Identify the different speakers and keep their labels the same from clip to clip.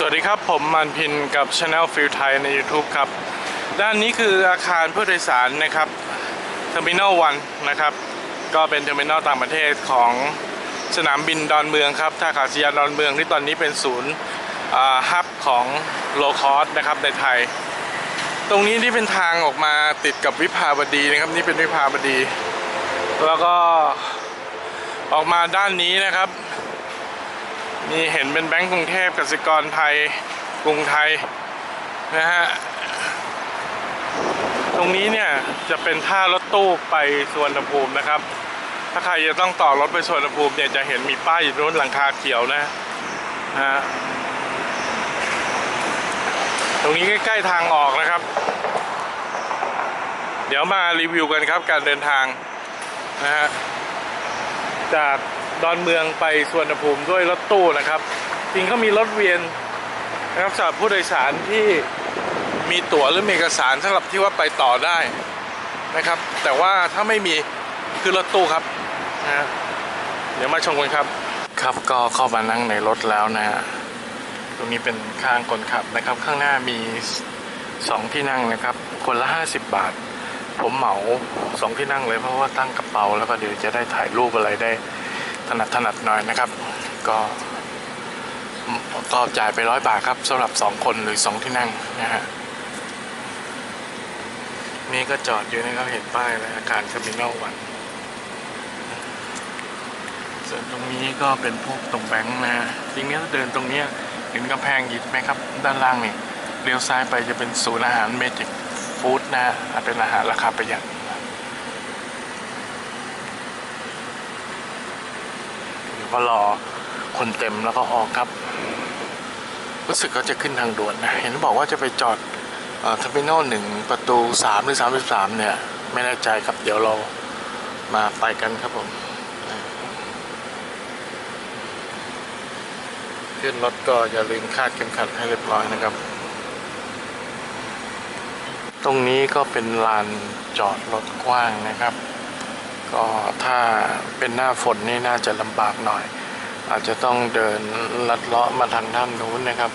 Speaker 1: สวัสดีครับ ผมมันพินกับ Channel f i e l ไทยใน YouTube ครับ ด้านนี้คืออาคารผู้โดยสารนะครับ Terminal 1นะครับ ก็เป็นเทอร์มินอลต่างประเทศของสนามบินดอนเมืองครับท่าอากาศยานดอนเมืองที่ตอนนี้เป็นศูนย์ฮับของโลคอสนะครับในไทย ตรงนี้ที่เป็นทางออกมาติดกับวิภาวดีนะครับ นี่เป็นวิภาวดี แล้วก็ออกมาด้านนี้นะครับ นี่เห็นเป็นแบงก์กรุงเทพกสิกรไทยกรุงไทยนะฮะตรงนี้เนี่ยจะเป็นท่ารถตู้ไปสวนภูมินะครับ ถ้าใครจะต้องต่อรถไปสวนภูมิเนี่ยจะเห็นมีป้ายอยู่นู้นหลังคาเขียวนะฮะตรงนี้ใกล้ๆทางออกนะครับ เดี๋ยวมารีวิวกันครับการเดินทางนะฮะจาก ดอนเมืองไปสวนภูมิด้วยรถตู้นะครับ จริงเขามีรถเวียนนะครับสำหรับผู้โดยสารที่มีตั๋วหรือมีเอกสารสำหรับที่ว่าไปต่อได้นะครับ แต่ว่าถ้าไม่มีคือรถตู้ครับนะเดี๋ยวมาชมกันครับ ครับก็เข้ามานั่งในรถแล้วนะฮะตรงนี้เป็นข้างคนขับนะครับ ข้างหน้ามีสองที่นั่งนะครับ คนละ 50 บาท ผมเหมาสองที่นั่งเลยเพราะว่าตั้งกระเป๋าแล้วก็เดี๋ยวจะได้ถ่ายรูปอะไรได้ ถนัดถนัดหน่อยนะครับ ก็ก็จ่ายไปร้อยบาทครับสำหรับสองคนหรือสองที่นั่งนะฮะนี่ก็จอดอยู่นะครับเห็นป้ายแล้วอาคารคามินอลวันส่วนตรงนี้ก็เป็นพวกตรงแบงค์นะจริงๆถ้าเดินตรงเนี้ยเห็นกำแพงยิดไหมครับ ด้านล่างนี่เลี้ยวซ้ายไปจะเป็นศูนย์อาหารเมจิกฟู้ดนะฮะเป็นอาหารราคาประหยัด เดี๋ยว ก็รอคนเต็มแล้วก็ออกครับ รู้สึกเขาจะขึ้นทางด่วนนะเห็นบอกว่าจะไปจอดเทอร์มินอลหนึ่งประตูสามหรือสามสามเนี่ย ไม่แน่ใจครับเดี๋ยวเรามาไปกันครับผม ขึ้นรถก็อย่าลืมคาดเข็มขัดให้เรียบร้อยนะครับ ตรงนี้ก็เป็นลานจอดรถกว้างนะครับ ก็ถ้าเป็นหน้าฝนนี่น่าจะลำบากหน่อย อาจจะต้องเดินลัดเลาะมาทางด้านนู้นนะครับ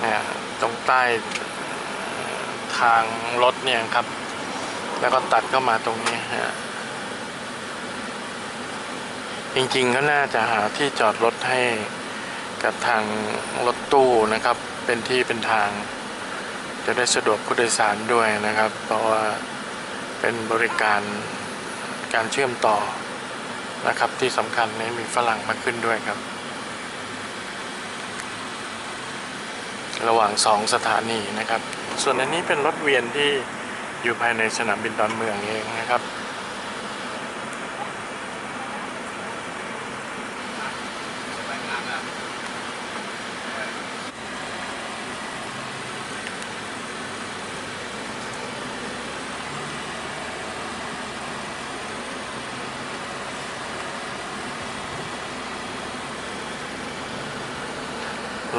Speaker 1: เนี่ยตรงใต้ทางรถเนี่ยครับ แล้วก็ตัดเข้ามาตรงนี้ฮะจริงๆก็น่าจะหาที่จอดรถให้กับทางรถตู้นะครับ เป็นที่เป็นทาง จะได้สะดวกผู้โดยสารด้วยนะครับ เพราะว่าเป็นบริการ การเชื่อมต่อนะครับที่สำคัญนี้มีฝรั่งมาขึ้นด้วยครับ ระหว่างสองสถานีนะครับ ส่วนอันนี้เป็นรถเวียนที่อยู่ภายในสนามบินดอนเมืองเองนะครับ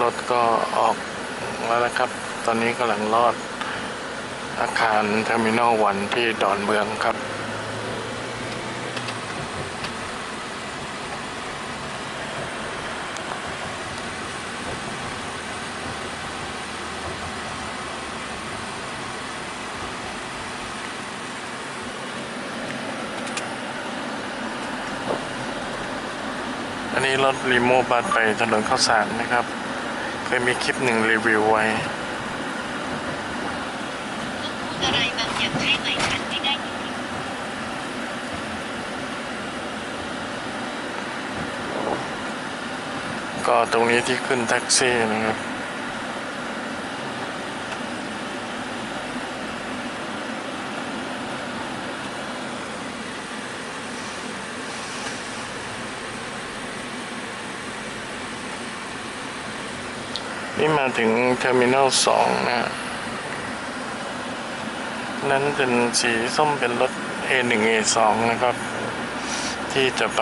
Speaker 1: รถก็ออกแล้วนะครับ ตอนนี้กำลังลอดอาคารเทอร์มินอลวันที่ดอนเมืองครับอันนี้รถรีโมบัสไปถนนข้าวสารนะครับ ยมีคลิปหนึ่งรีวิวไว้
Speaker 2: อะไรบางอย่างใช่ไหมฉันไม่ได้
Speaker 1: ก็ตรงนี้ที่ขึ้นแท็กซี่นะครับ นี่มาถึงเทอร์มินอลสองนะนั้นเป็นสีส้มเป็นรถ A1 A2 นะครับ ที่จะไป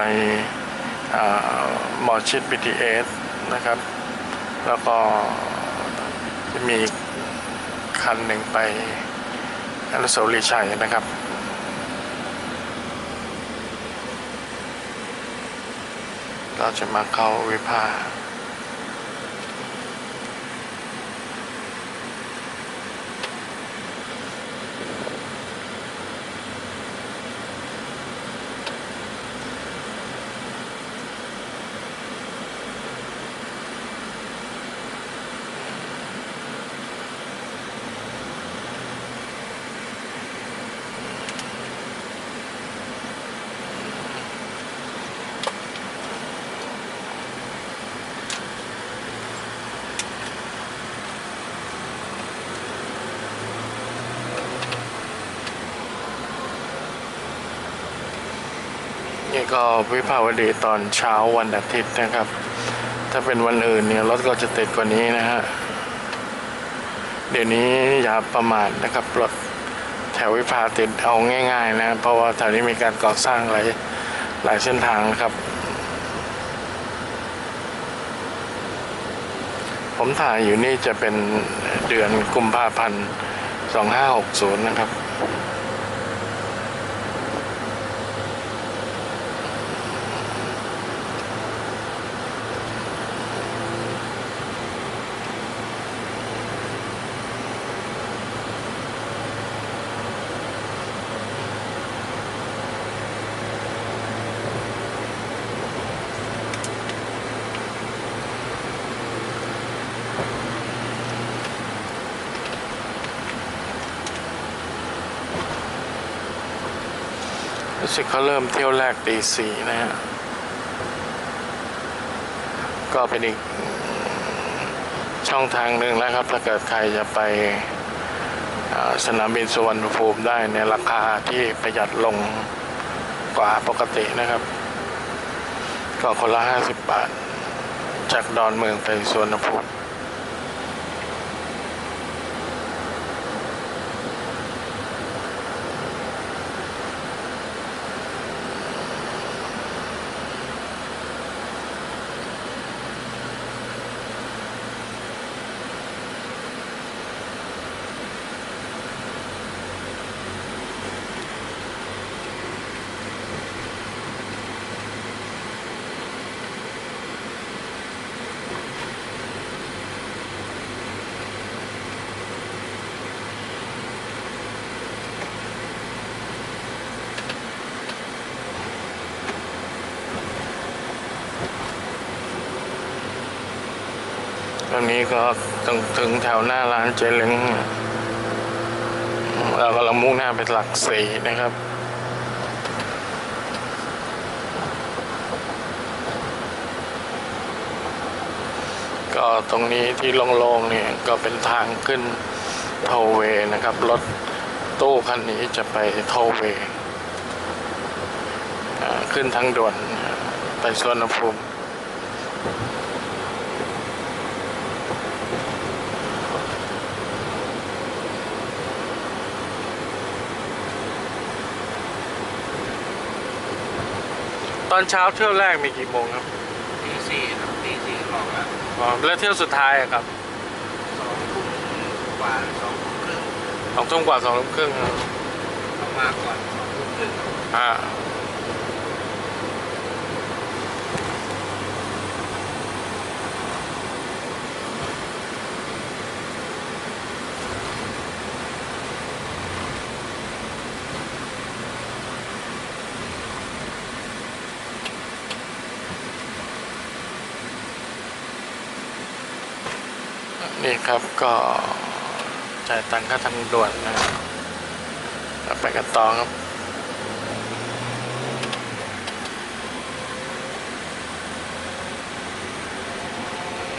Speaker 1: หมอชิด BTS นะครับ แล้วก็จะมีคันหนึ่งไปอนุสาวรีย์ชัยนะครับเราจะมาเข้าวิภา ก็ วิภาวดีตอนเช้าวันอาทิตย์นะครับ ถ้าเป็นวันอื่นเนี่ยรถก็จะติดกว่านี้นะฮะ เดี๋ยวนี้อย่าประมาทนะครับรถแถววิภาติดเอาง่าย ๆ นะ เพราะว่าแถวนี้มีการก่อสร้างหลายหลายเส้นทางนะครับ ผมถ่ายอยู่นี่จะเป็นเดือนกุมภาพันธ์2560 นะครับ รู้สึกเขาเริ่มเที่ยวแรกตีสี่นะฮะ ก็เป็นอีกช่องทางหนึ่งแล้วครับถ้าเกิดใครจะไปสนามบินสุวรรณภูมิได้ในราคาที่ประหยัดลงกว่าปกตินะครับ ก็คนละห้าสิบบาท จากดอนเมืองไปสุวรรณภูมิ นี้ก็ต้องถึงแถวหน้าร้านเจเล้งเรากำลังมุ่งหน้าไปหลักสี่นะครับก็ตรงนี้ที่โล่งๆเนี่ยก็เป็นทางขึ้นโทเวนะครับ รถตู้คันนี้จะไปโทเวขึ้นทางด่วนไปสวนภูมิ ตอนเช้าเที่ยวแรกมีกี่โมงครับ
Speaker 3: ตีสี่ครับตีสี่ออกแล้ว
Speaker 1: อ๋อแล้วเที่ยวสุดท้ายอะครับ
Speaker 3: สองทุ่มกว่าสองทุ่มครึ่ง
Speaker 1: สองทุ่มกว่าสองทุ่มครึ่งครับ
Speaker 3: เข้ามาก่อนสองทุ่มครึ่ง
Speaker 1: อ่านี่ครับ ก็จ่ายตังค่าทางด่วนนะครับไปกันต่อครับ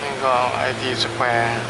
Speaker 1: นี่ก็ไอทีสแควร์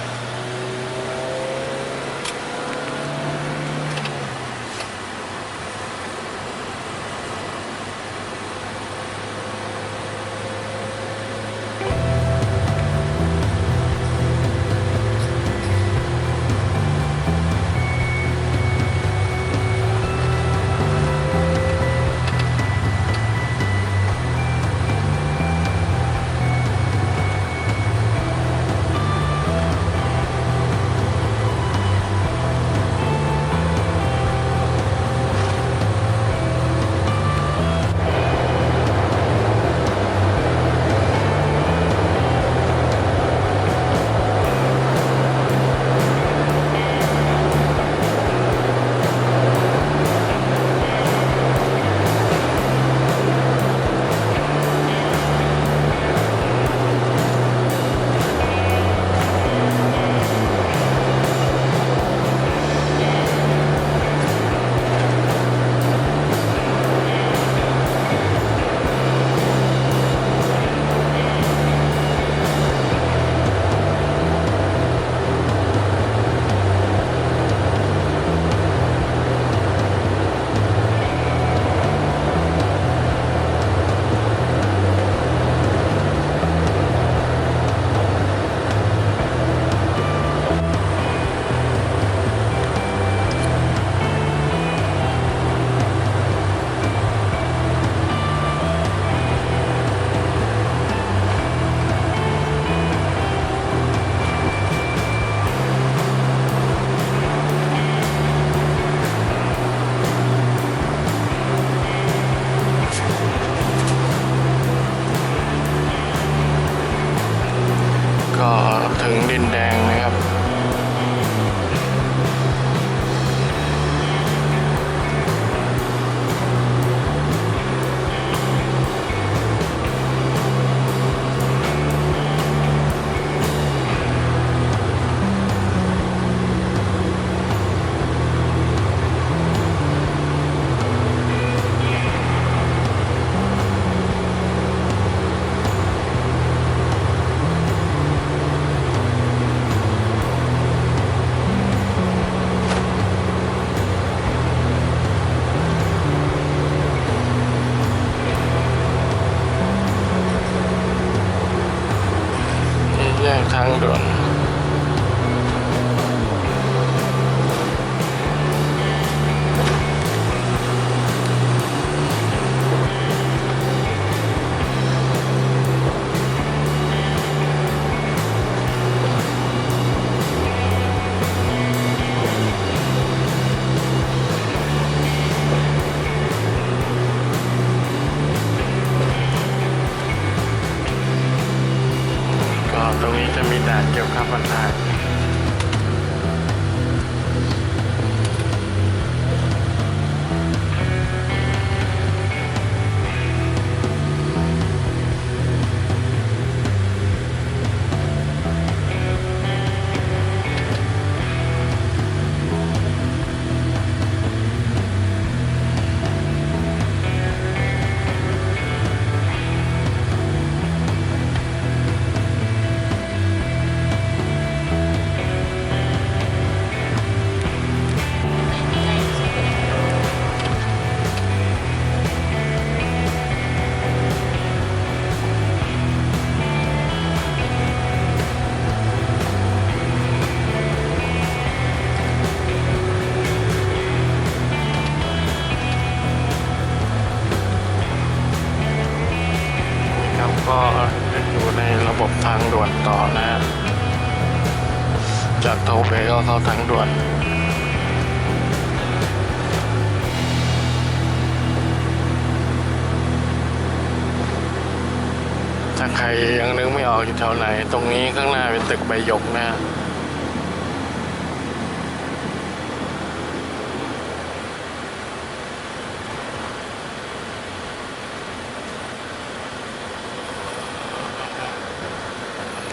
Speaker 1: ถวไหน ตรงนี้ข้างหน้าเป็นตึกใบหยกนะฮะ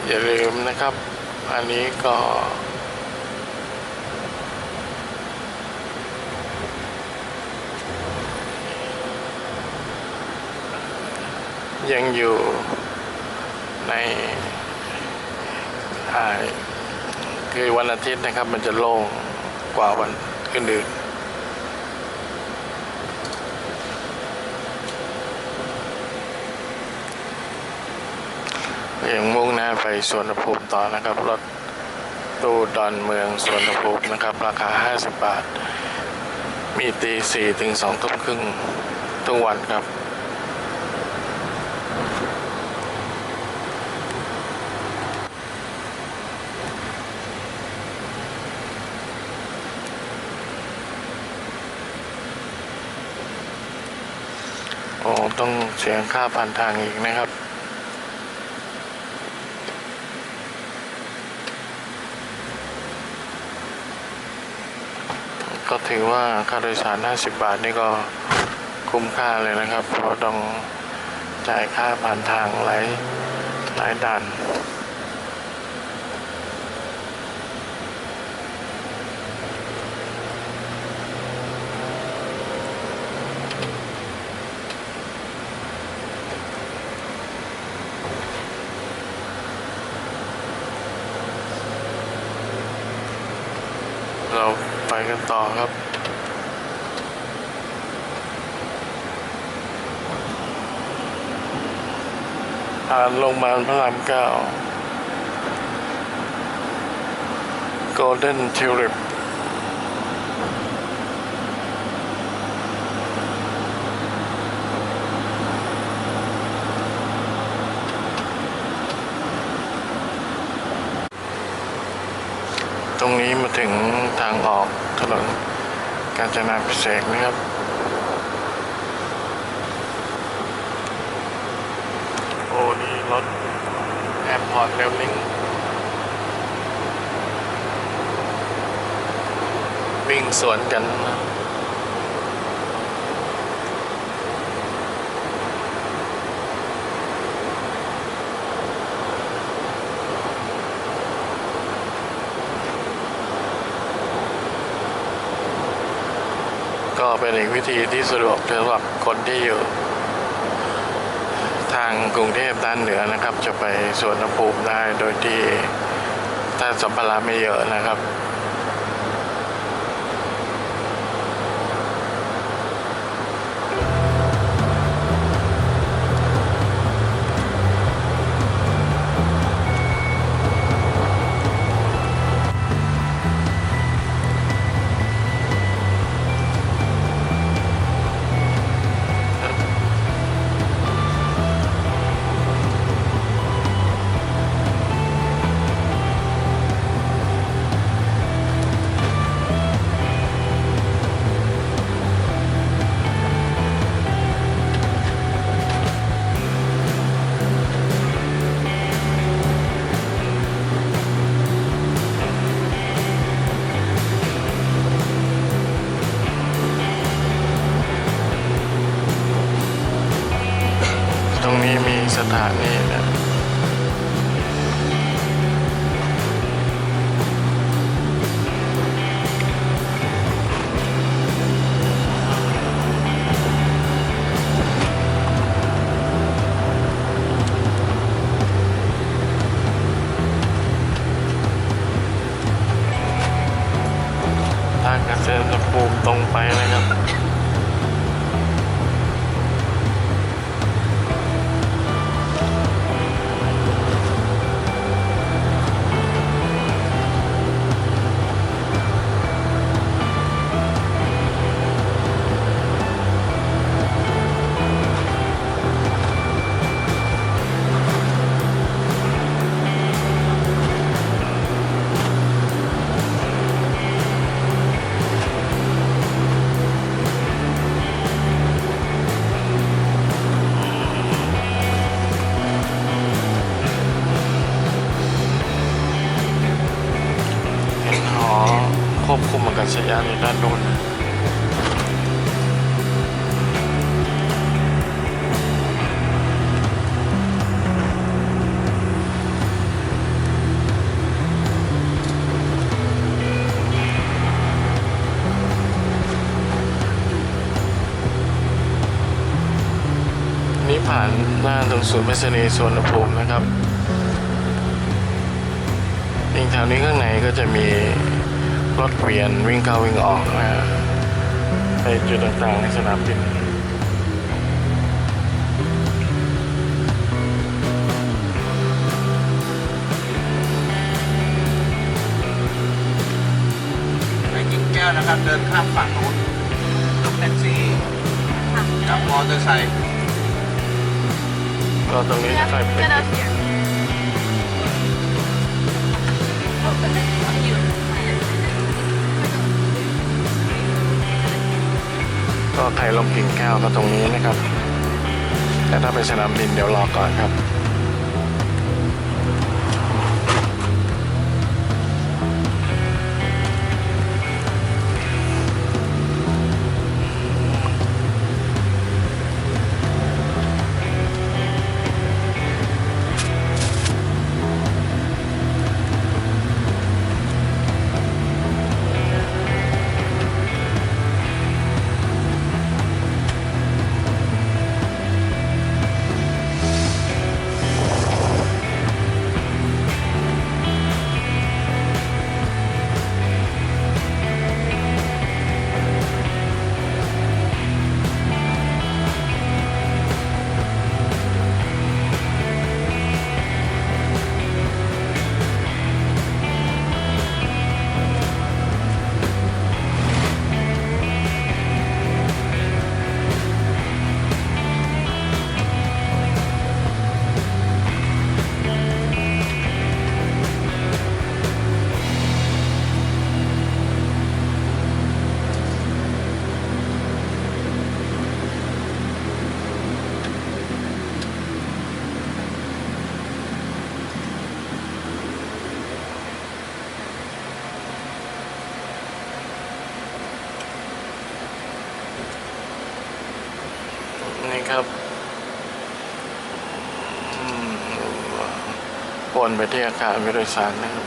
Speaker 1: อย่าลืมนะครับ อันนี้ก็ยังอยู่ ในอ่าคือวันอาทิตย์นะครับ มันจะโล่งกว่าวันอื่นๆยังมุ่งหน้าไปสวนภูมิต่อนะครับ รถตู้ดอนเมืองสวนภูมินะครับ ราคา 50 บาท มีตีสี่ถึงสองทุ่มครึ่งทุกวันครับ โอ้ต้องเสียค่าผ่านทางอีกนะครับ ก็ถือว่าค่าโดยสาร 50 บาทนี่ก็คุ้มค่าเลยนะครับ เพราะต้องจ่ายค่าผ่านทางหลายหลายด่าน เราไปกันต่อครับ ผ่านโรงพยาบาลพระรามเก้า Golden Tulip ตรงนี้มาถึงทางออกถนนกาญจนาพิเศษกนะครับ เร็วลิงวิ่งสวนกันก็เป็นอีกวิธีที่สะดวกสำหรับคนที่อยู่างกรุงเทพด้านเหนือนะครับ จะไปสวนภูมิได้โดยที่ถ้าสัมภาระไม่เยอะนะครับ ศูนย์ไปรษณีย์สวนภูมินะครับยิงแถวนี้ข้างในก็จะมีรถเวียนวิ่งเข้าวิ่งออกนะฮะไปจุดต่างๆในสนามบิน
Speaker 3: ไปกินแก้วนะครับ เดินข้ามฝั่งนู้นกับแท็กซี่กับมอเตอร์ไซค์
Speaker 1: ก็ตรงนี้จะใส่เป็
Speaker 4: ด
Speaker 1: ก็ไทยลมกิ่งแก้วก็ตรงนี้นะครับ แต่ถ้าไปสนามบินเดี๋ยวรอก่อนครับ นไปที่อาคารผู้โดยสารนะครับ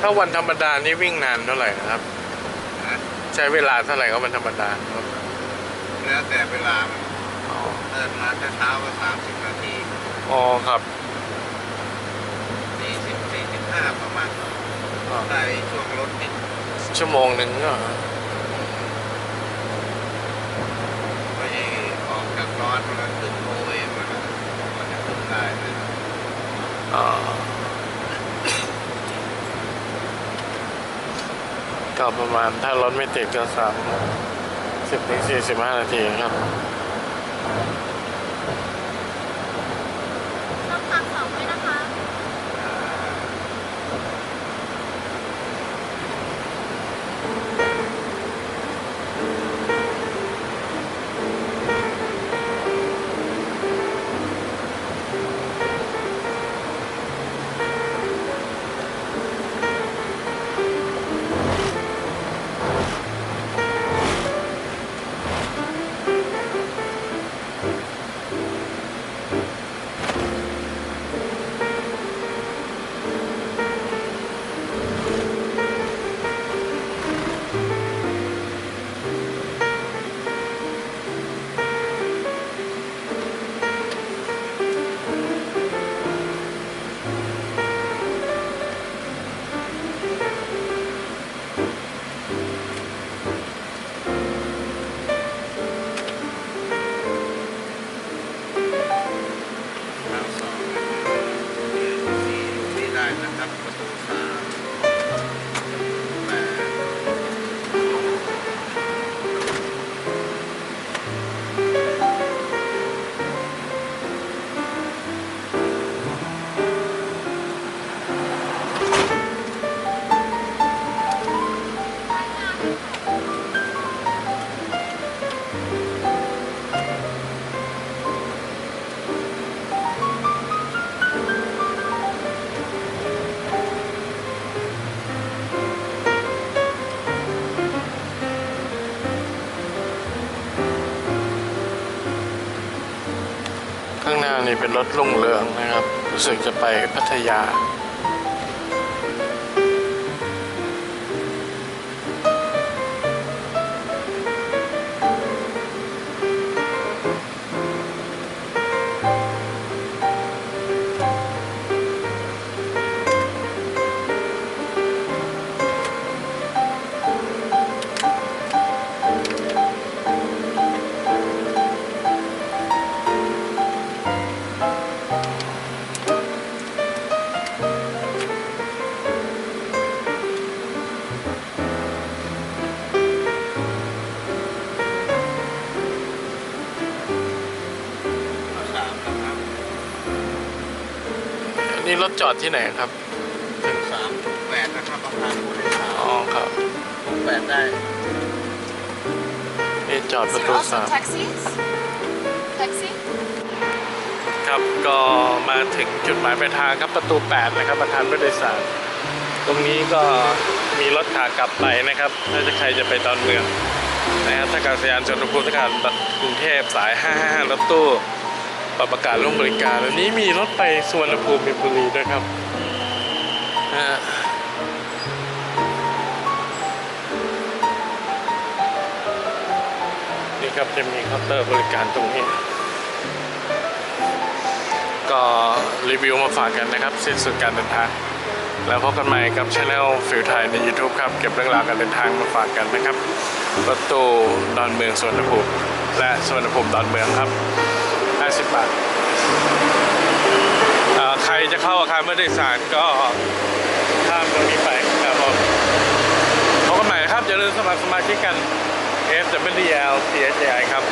Speaker 1: ถ้าวันธรรมดานี่วิ่งนานเท่าไหร่นะครับ
Speaker 3: นะ
Speaker 1: ใช้เวลาเท่าไหร่ก็วันธรรมดาครับ
Speaker 3: แล้วแต่เวลามัน
Speaker 1: อ๋อ
Speaker 3: เดินมาเช้าๆก็สามสิบนาที
Speaker 1: อ๋อครับ
Speaker 3: สี่สิบสี่สิบห้าประมาณ
Speaker 1: อ๋อ
Speaker 3: ได้ช่วงรถติด
Speaker 1: ชั่วโมงหนึ่งก็
Speaker 3: ไปออกจากร้อนมันขึ้นโมเวมันมันจะขึ้นได้นะ
Speaker 1: อ๋อก็ประมาณถ้ารถไม่ติดก็สามสิบถึงสี่สิบห้านาทีครับ
Speaker 4: นี่
Speaker 1: เป็นรถลุ่งเรืองนะครับ รู้สึกจะไปพัทยา
Speaker 3: ร
Speaker 1: ถจอดที่ไหนครับ
Speaker 3: สามจุดแปดนะครับประธานผู้โดยสาร
Speaker 1: อ๋อครับ
Speaker 3: จุดแปดได้
Speaker 1: นี่จอดประตูสาม
Speaker 4: taxis taxi
Speaker 1: ครับก็มาถึงจุดหมายปลายทางครับประตู 8 นะครับประธานผู้โดยสาร ตรงนี้ก็มีรถขากลับไปนะครับ ถ้าจะใครจะไปดอนเมืองนะครับถ้าอากาศยานสุวรรณภูมิถ้าการกรุงเทพสาย 555 รถตู้ ปรับประกาศลงบริการวันนี้มีรถไปสวรรณภูมิบุรีด้วยครับนะฮะนี่ครับจะมีเคาน์เตอร์บริการตรงนี้ ก็รีวิวมาฝากกันนะครับสิ้นสุดการเดินทาง แล้วพบกันใหม่กับช anel ฟิลไทยใน YouTube ครับ เก็บเรื่องราวการเดินทางมาฝากกันนะครับ ปรถตู้ดอนเมืองสวนภูมิและสวนภูมิดอนเมืองครับ 50บาทเอ่อใครจะเข้าอาคารผู้โดยสารก็ข้ามตรงนี้ไปครับผมพบกันใหม่นะครับอย่าลืมสมัครสมาชิกกัน FWL PHI ครับ